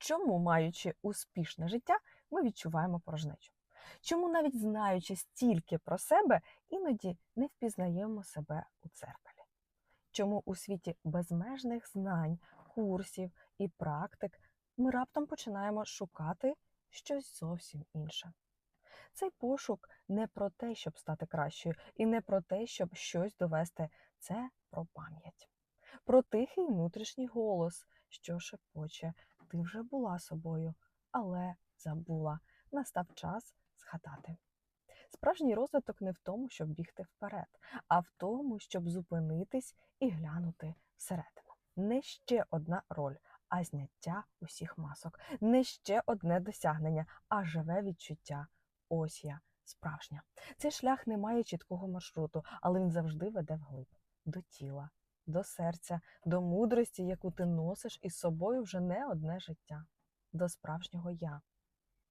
Чому, маючи успішне життя, ми відчуваємо порожнечу? Чому, навіть знаючи стільки про себе, іноді не впізнаємо себе у дзеркалі? Чому у світі безмежних знань, курсів і практик ми раптом починаємо шукати щось зовсім інше? Цей пошук не про те, щоб стати кращою, і не про те, щоб щось довести. Це про пам'ять, про тихий внутрішній голос, що шепоче. Ти вже була собою, але забула. Настав час згадати. Справжній розвиток не в тому, щоб бігти вперед, а в тому, щоб зупинитись і глянути всередину. Не ще одна роль, а зняття усіх масок, не ще одне досягнення, а живе відчуття. Ось я справжня. Цей шлях не має чіткого маршруту, але він завжди веде вглиб до тіла, до серця, до мудрості, яку ти носиш із собою вже не одне життя, до справжнього я,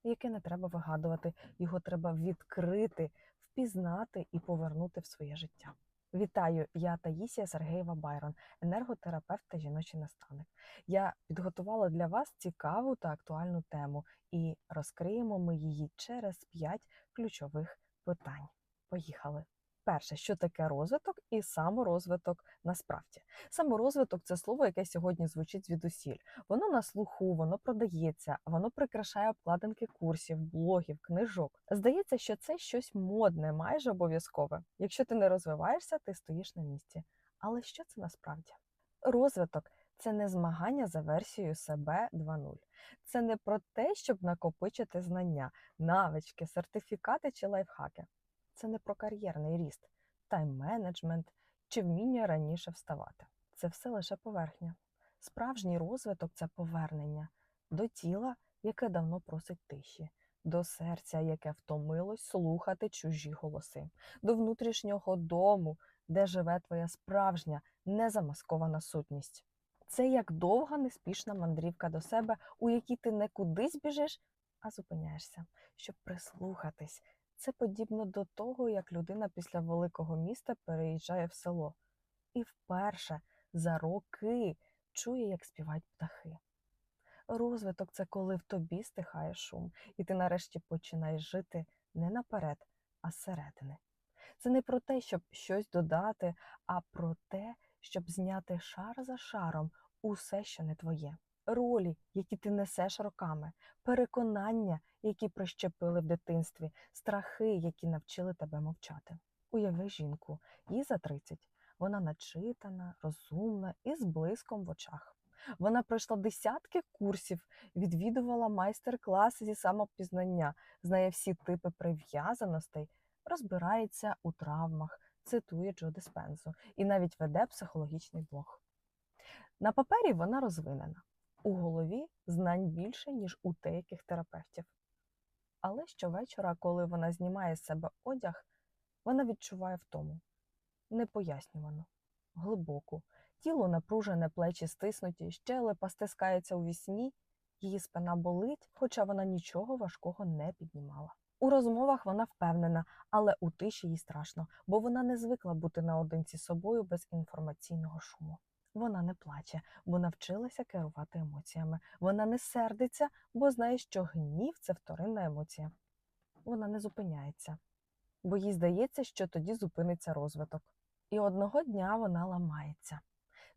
яке не треба вигадувати, його треба відкрити, впізнати і повернути в своє життя. Вітаю, я Таїсія Сергеєва Байрон, енерготерапевт та жіночий наставник. Я підготувала для вас цікаву та актуальну тему, і розкриємо ми її через п'ять ключових питань. Поїхали! Перше, що таке розвиток і саморозвиток насправді. Саморозвиток це слово, яке сьогодні звучить звідусіль. Воно на слуху, воно продається, воно прикрашає обкладинки курсів, блогів, книжок. Здається, що це щось модне, майже обов'язкове. Якщо ти не розвиваєшся, ти стоїш на місці. Але що це насправді? Розвиток це не змагання за версією себе 2.0. Це не про те, щоб накопичити знання, навички, сертифікати чи лайфхаки. Це не про кар'єрний ріст, тайм-менеджмент чи вміння раніше вставати. Це все лише поверхня. Справжній розвиток це повернення до тіла, яке давно просить тиші, до серця, яке втомилось слухати чужі голоси, до внутрішнього дому, де живе твоя справжня, незамаскована сутність. Це як довга неспішна мандрівка до себе, у якій ти не кудись біжиш, а зупиняєшся, щоб прислухатись. Це подібно до того, як людина після великого міста переїжджає в село і вперше за роки чує, як співають птахи. Розвиток це коли в тобі стихає шум, і ти нарешті починаєш жити не наперед, а зсередини. Це не про те, щоб щось додати, а про те, щоб зняти шар за шаром усе, що не твоє. Ролі, які ти несеш роками, переконання, які прищепили в дитинстві, страхи, які навчили тебе мовчати. Уяви жінку, їй за 30. Вона начитана, розумна і з блиском в очах. Вона пройшла десятки курсів, відвідувала майстер-класи зі самопізнання, знає всі типи прив'язаностей, розбирається у травмах, цитує Джо Диспензу і навіть веде психологічний блог. На папері вона розвинена, у голові знань більше, ніж у деяких терапевтів. Але щовечора, коли вона знімає з себе одяг, вона відчуває втому непояснювану, глибоку, тіло напружене, плечі стиснуті, щелепа стискається у вісні, її спина болить, хоча вона нічого важкого не піднімала. У розмовах вона впевнена, але у тиші їй страшно, бо вона не звикла бути наодинці з собою без інформаційного шуму. Вона не плаче, бо навчилася керувати емоціями. Вона не сердиться, бо знає, що гнів це вторинна емоція. Вона не зупиняється, бо їй здається, що тоді зупиниться розвиток. І одного дня вона ламається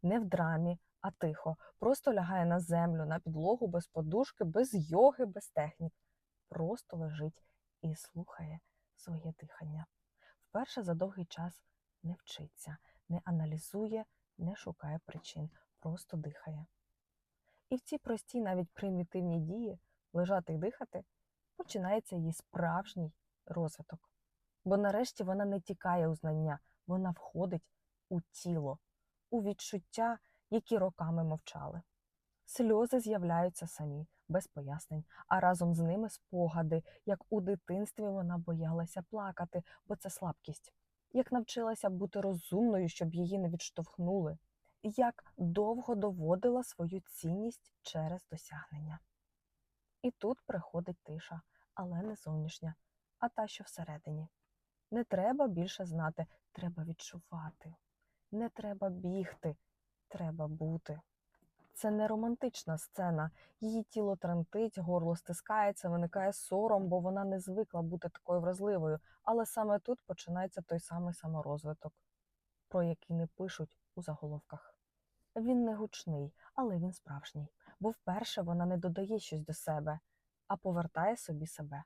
не в драмі, а тихо, просто лягає на землю, на підлогу без подушки, без йоги, без технік. Просто лежить і слухає своє дихання. Вперше за довгий час не вчиться, не аналізує, не шукає причин, просто дихає. І в цій простій, навіть примітивній дії лежати і дихати починається її справжній розвиток. Бо нарешті вона не тікає у знання, вона входить у тіло, у відчуття, які роками мовчали. Сльози з'являються самі, без пояснень, а разом з ними спогади, як у дитинстві вона боялася плакати, бо це слабкість, як навчилася бути розумною, щоб її не відштовхнули, як довго доводила свою цінність через досягнення. І тут приходить тиша, але не зовнішня, а та, що всередині. Не треба більше знати, треба відчувати. Не треба бігти, треба бути. Це не романтична сцена. Її тіло тремтить, горло стискається, виникає сором, бо вона не звикла бути такою вразливою. Але саме тут починається той самий саморозвиток, про який не пишуть у заголовках. Він не гучний, але він справжній, бо вперше вона не додає щось до себе, а повертає собі себе.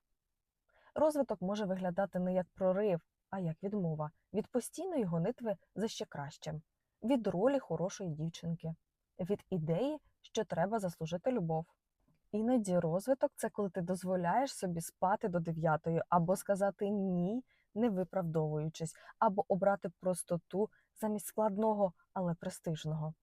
Розвиток може виглядати не як прорив, а як відмова від постійної гонитви за ще кращим, від ролі хорошої дівчинки, від ідеї, що треба заслужити любов. Іноді розвиток це коли ти дозволяєш собі спати до дев'ятої, або сказати ні, не виправдовуючись, або обрати простоту замість складного, але престижного.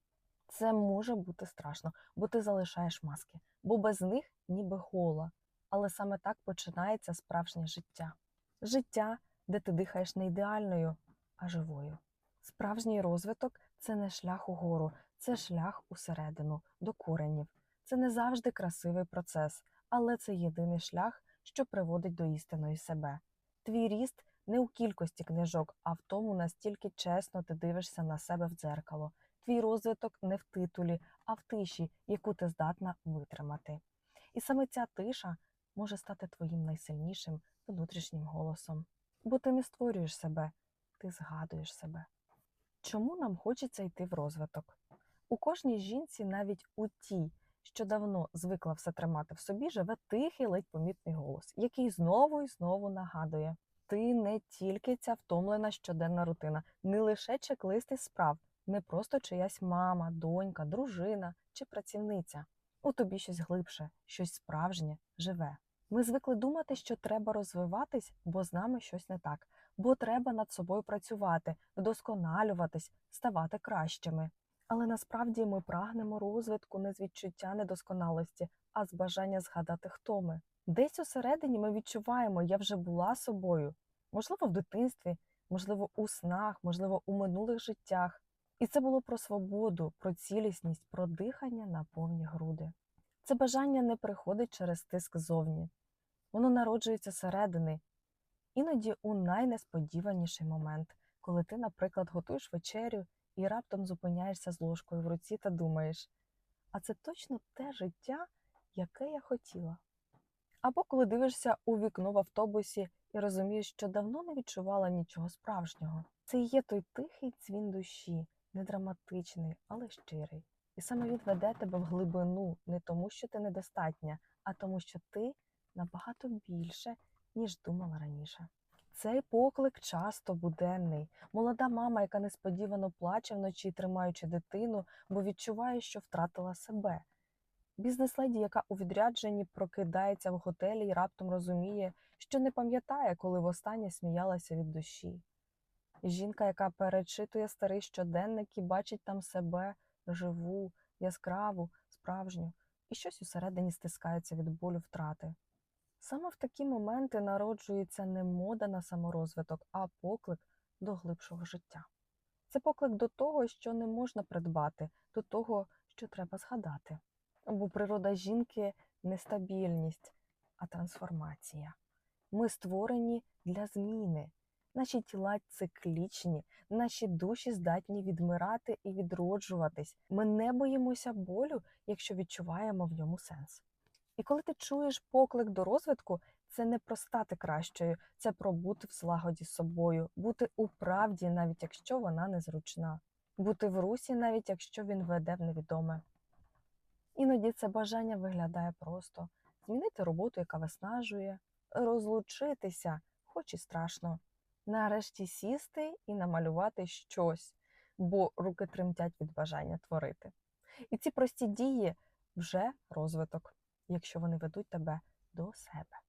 Це може бути страшно, бо ти залишаєш маски, бо без них ніби гола. Але саме так починається справжнє життя. Життя, де ти дихаєш не ідеальною, а живою. Справжній розвиток це не шлях угору, це шлях усередину, до коренів. Це не завжди красивий процес, але це єдиний шлях, що приводить до істинної себе. Твій ріст не у кількості книжок, а в тому, настільки чесно ти дивишся на себе в дзеркало. Твій розвиток не в титулі, а в тиші, яку ти здатна витримати. І саме ця тиша може стати твоїм найсильнішим внутрішнім голосом. Бо ти не створюєш себе, ти згадуєш себе. Чому нам хочеться йти в розвиток? У кожній жінці, навіть у тій, що давно звикла все тримати в собі, живе тихий, ледь помітний голос, який знову і знову нагадує: ти не тільки ця втомлена щоденна рутина, не лише чек-листи справ, не просто чиясь мама, донька, дружина чи працівниця. У тобі щось глибше, щось справжнє, живе. Ми звикли думати, що треба розвиватись, бо з нами щось не так, бо треба над собою працювати, вдосконалюватись, ставати кращими. Але насправді ми прагнемо розвитку не з відчуття недосконалості, а з бажання згадати, хто ми. Десь усередині ми відчуваємо, я вже була собою, можливо, в дитинстві, можливо, у снах, можливо, у минулих життях. І це було про свободу, про цілісність, про дихання на повні груди. Це бажання не приходить через тиск зовні, воно народжується зсередини, іноді у найнесподіваніший момент, коли ти, наприклад, готуєш вечерю і раптом зупиняєшся з ложкою в руці та думаєш, а це точно те життя, яке я хотіла. Або коли дивишся у вікно в автобусі і розумієш, що давно не відчувала нічого справжнього. Це є той тихий дзвін душі, не драматичний, але щирий. І саме він веде тебе в глибину не тому, що ти недостатня, а тому, що ти набагато більше, ніж думала раніше. Цей поклик часто буденний. Молода мама, яка несподівано плаче вночі, тримаючи дитину, бо відчуває, що втратила себе. Бізнес-леді, яка у відрядженні прокидається в готелі і раптом розуміє, що не пам'ятає, коли востаннє сміялася від душі. Жінка, яка перечитує старий щоденник і бачить там себе живу, яскраву, справжню, і щось усередині стискається від болю втрати. Саме в такі моменти народжується не мода на саморозвиток, а поклик до глибшого життя. Це поклик до того, що не можна придбати, до того, що треба згадати. Бо природа жінки не стабільність, а трансформація. Ми створені для зміни. Наші тіла циклічні, наші душі здатні відмирати і відроджуватись. Ми не боїмося болю, якщо відчуваємо в ньому сенс. І коли ти чуєш поклик до розвитку, це не про стати кращою, це про бути в злагоді з собою, бути у правді, навіть якщо вона незручна, бути в русі, навіть якщо він веде в невідоме. Іноді це бажання виглядає просто змінити роботу, яка виснажує, розлучитися, хоч і страшно, нарешті сісти і намалювати щось, бо руки тремтять від бажання творити. І ці прості дії вже розвиток, якщо вони ведуть тебе до себе.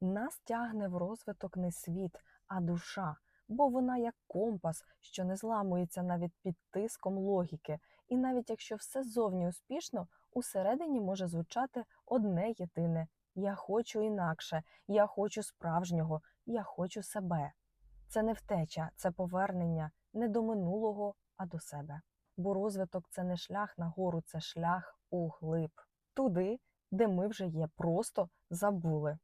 Нас тягне в розвиток не світ, а душа, бо вона як компас, що не зламується навіть під тиском логіки, і навіть якщо все зовні успішно, усередині може звучати одне єдине я хочу інакше, я хочу справжнього, я хочу себе. Це не втеча, це повернення не до минулого, а до себе. Бо розвиток це не шлях нагору, це шлях у глиб, туди, де ми вже є, просто забули.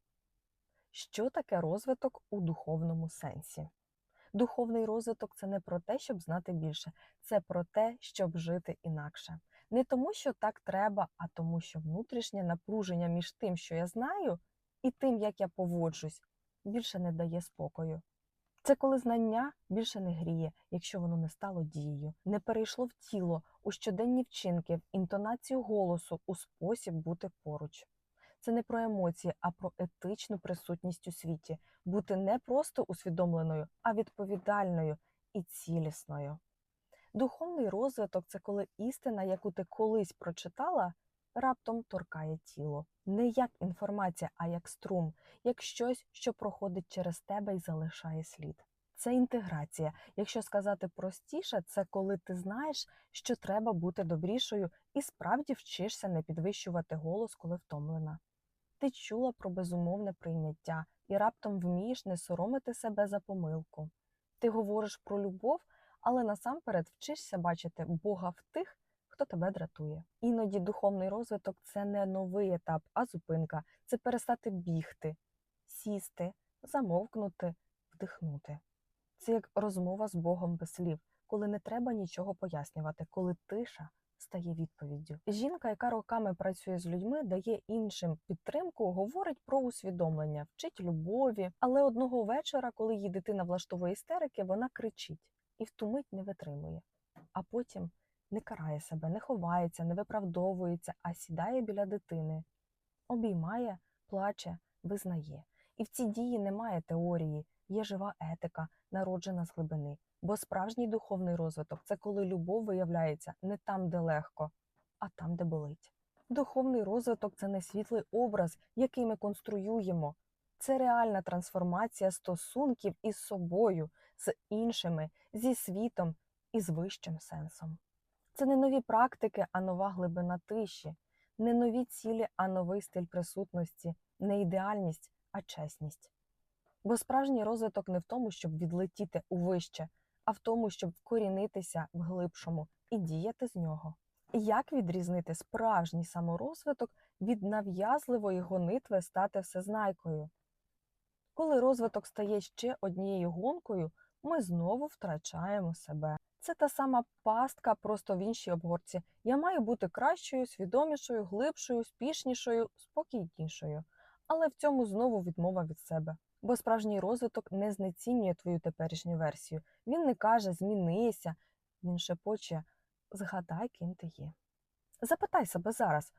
Що таке розвиток у духовному сенсі? Духовний розвиток це не про те, щоб знати більше, це про те, щоб жити інакше. Не тому, що так треба, а тому, що внутрішнє напруження між тим, що я знаю, і тим, як я поводжусь, більше не дає спокою. Це коли знання більше не гріє, якщо воно не стало дією, не перейшло в тіло, у щоденні вчинки, в інтонацію голосу, у спосіб бути поруч. Це не про емоції, а про етичну присутність у світі, бути не просто усвідомленою, а відповідальною і цілісною. Духовний розвиток це коли істина, яку ти колись прочитала, раптом торкає тіло. Не як інформація, а як струм, як щось, що проходить через тебе і залишає слід. Це інтеграція. Якщо сказати простіше, це коли ти знаєш, що треба бути добрішою, і справді вчишся не підвищувати голос, коли втомлена. Ти чула про безумовне прийняття і раптом вмієш не соромити себе за помилку. Ти говориш про любов, але насамперед вчишся бачити Бога в тих, хто тебе дратує. Іноді духовний розвиток це не новий етап, а зупинка. Це перестати бігти, сісти, замовкнути, вдихнути. Це як розмова з Богом без слів, коли не треба нічого пояснювати, коли тиша стає відповіддю. Жінка, яка роками працює з людьми, дає іншим підтримку, говорить про усвідомлення, вчить любові. Але одного вечора, коли її дитина влаштовує істерики, вона кричить і втумить не витримує. А потім не карає себе, не ховається, не виправдовується, а сідає біля дитини, обіймає, плаче, визнає. І в цій дії немає теорії, є жива етика, народжена з глибини. Бо справжній духовний розвиток це коли любов виявляється не там, де легко, а там, де болить. Духовний розвиток це не світлий образ, який ми конструюємо. Це реальна трансформація стосунків із собою, з іншими, зі світом і з вищим сенсом. Це не нові практики, а нова глибина тиші, не нові цілі, а новий стиль присутності, не ідеальність, а чесність. Бо справжній розвиток не в тому, щоб відлетіти у вище, а в тому, щоб вкорінитися в глибшому і діяти з нього. Як відрізнити справжній саморозвиток від нав'язливої гонитви стати всезнайкою? Коли розвиток стає ще однією гонкою, ми знову втрачаємо себе. Це та сама пастка, просто в іншій обгорці. Я маю бути кращою, свідомішою, глибшою, успішнішою, спокійнішою. Але в цьому знову відмова від себе. Бо справжній розвиток не знецінює твою теперішню версію. Він не каже змінися, він шепоче згадай, ким ти є. Запитай себе зараз,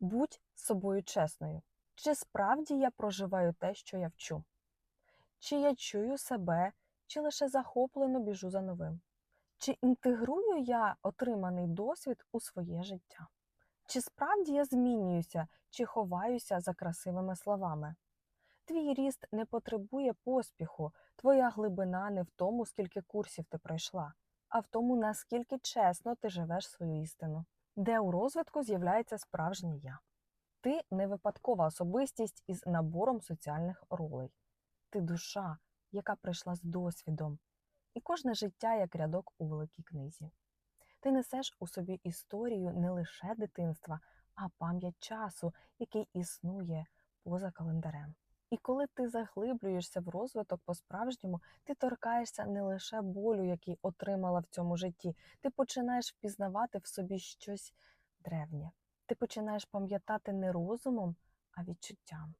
будь собою чесною, чи справді я проживаю те, що я вчу? Чи я чую себе, чи лише захоплено біжу за новим? Чи інтегрую я отриманий досвід у своє життя? Чи справді я змінююся, чи ховаюся за красивими словами? Твій ріст не потребує поспіху, твоя глибина не в тому, скільки курсів ти пройшла, а в тому, наскільки чесно ти живеш свою істину, де у розвитку з'являється справжнє я. Ти не випадкова особистість із набором соціальних ролей. Ти душа, яка прийшла з досвідом, і кожне життя як рядок у великій книзі. Ти несеш у собі історію не лише дитинства, а пам'ять часу, який існує поза календарем. І коли ти заглиблюєшся в розвиток по-справжньому, ти торкаєшся не лише болю, який отримала в цьому житті, ти починаєш впізнавати в собі щось древнє. Ти починаєш пам'ятати не розумом, а відчуттям.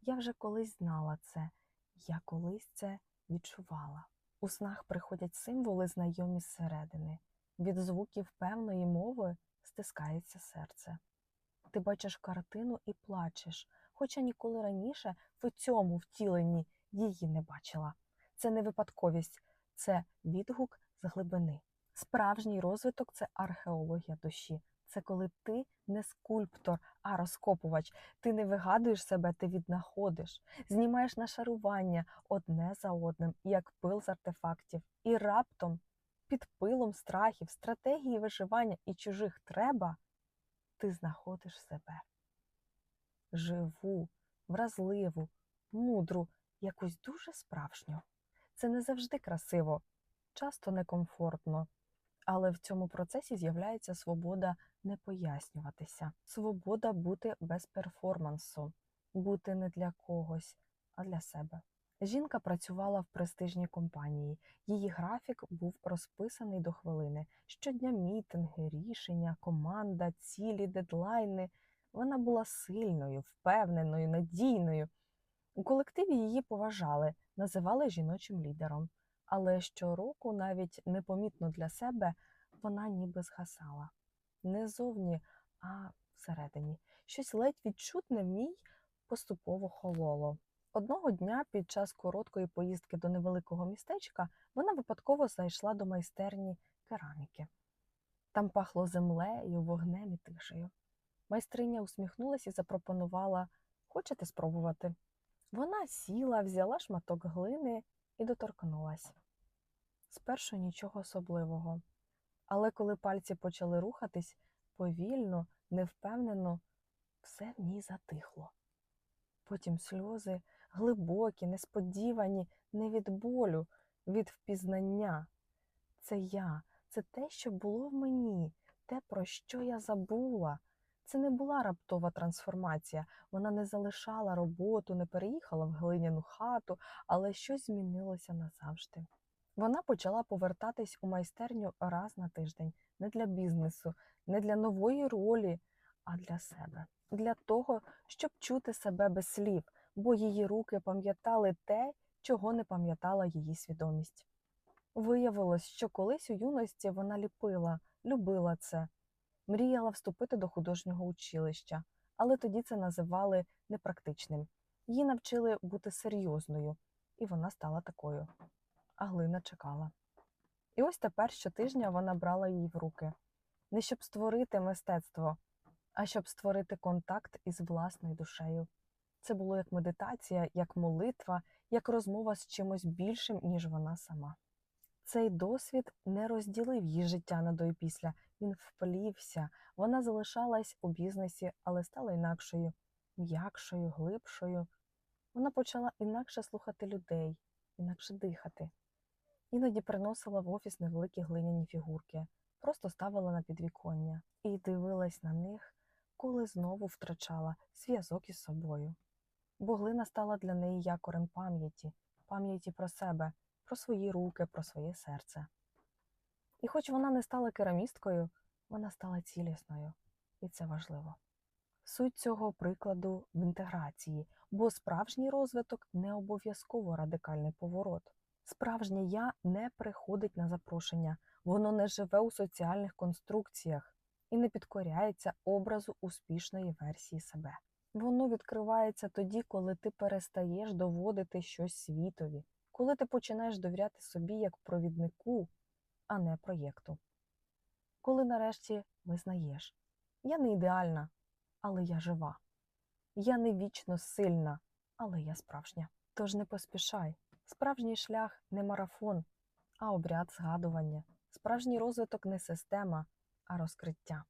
Я вже колись знала це, я колись це відчувала. У снах приходять символи, знайомі зсередини. Від звуків певної мови стискається серце. Ти бачиш картину і плачеш, хоча ніколи раніше в цьому втіленні її не бачила. Це не випадковість, це відгук з глибини. Справжній розвиток це археологія душі. Це коли ти не скульптор, а розкопувач. Ти не вигадуєш себе, ти віднаходиш, знімаєш нашарування одне за одним, як пил з артефактів, і раптом під пилом страхів, стратегії виживання і чужих треба, ти знаходиш себе. Живу, вразливу, мудру, якусь дуже справжню. Це не завжди красиво, часто некомфортно. Але в цьому процесі з'являється свобода не пояснюватися, свобода бути без перформансу, бути не для когось, а для себе. Жінка працювала в престижній компанії. Її графік був розписаний до хвилини. Щодня мітинги, рішення, команда, цілі, дедлайни. Вона була сильною, впевненою, надійною. У колективі її поважали, називали жіночим лідером. Але щороку, навіть непомітно для себе, вона ніби згасала. Не зовні, а всередині. Щось ледь відчутне в ній поступово хололо. Одного дня під час короткої поїздки до невеликого містечка вона випадково зайшла до майстерні кераміки. Там пахло землею, вогнем і тишею. Майстриня усміхнулася і запропонувала Хочете спробувати? Вона сіла, взяла шматок глини і доторкнулась. Спершу нічого особливого. Але коли пальці почали рухатись, повільно, невпевнено, все в ній затихло. Потім сльози глибокі, несподівані, не від болю, від впізнання. Це я, це те, що було в мені, те, про що я забула. Це не була раптова трансформація, вона не залишала роботу, не переїхала в глиняну хату, але щось змінилося назавжди. Вона почала повертатись у майстерню раз на тиждень, не для бізнесу, не для нової ролі, а для себе, для того, щоб чути себе без слів, бо її руки пам'ятали те, чого не пам'ятала її свідомість. Виявилось, що колись у юності вона ліпила, любила це, мріяла вступити до художнього училища, але тоді це називали непрактичним. Її навчили бути серйозною, і вона стала такою. А глина чекала. І ось тепер щотижня вона брала її в руки не щоб створити мистецтво, а щоб створити контакт із власною душею. Це було як медитація, як молитва, як розмова з чимось більшим, ніж вона сама. Цей досвід не розділив її життя на до і після. Він вплівся, вона залишалась у бізнесі, але стала інакшою, м'якшою, глибшою. Вона почала інакше слухати людей, інакше дихати. Іноді приносила в офіс невеликі глиняні фігурки, просто ставила на підвіконня і дивилась на них, коли знову втрачала зв'язок із собою. Бо глина стала для неї якорем пам'яті, пам'яті про себе, про свої руки, про своє серце. І хоч вона не стала керамісткою, вона стала цілісною, і це важливо. Суть цього прикладу в інтеграції, бо справжній розвиток не обов'язково радикальний поворот. Справжнє я не приходить на запрошення, воно не живе у соціальних конструкціях і не підкоряється образу успішної версії себе. Воно відкривається тоді, коли ти перестаєш доводити щось світові, коли ти починаєш довіряти собі як провіднику, а не проєкту. Коли нарешті визнаєш, я не ідеальна, але я жива. Я не вічно сильна, але я справжня. Тож не поспішай. Справжній шлях не марафон, а обряд згадування. Справжній розвиток не система, а розкриття.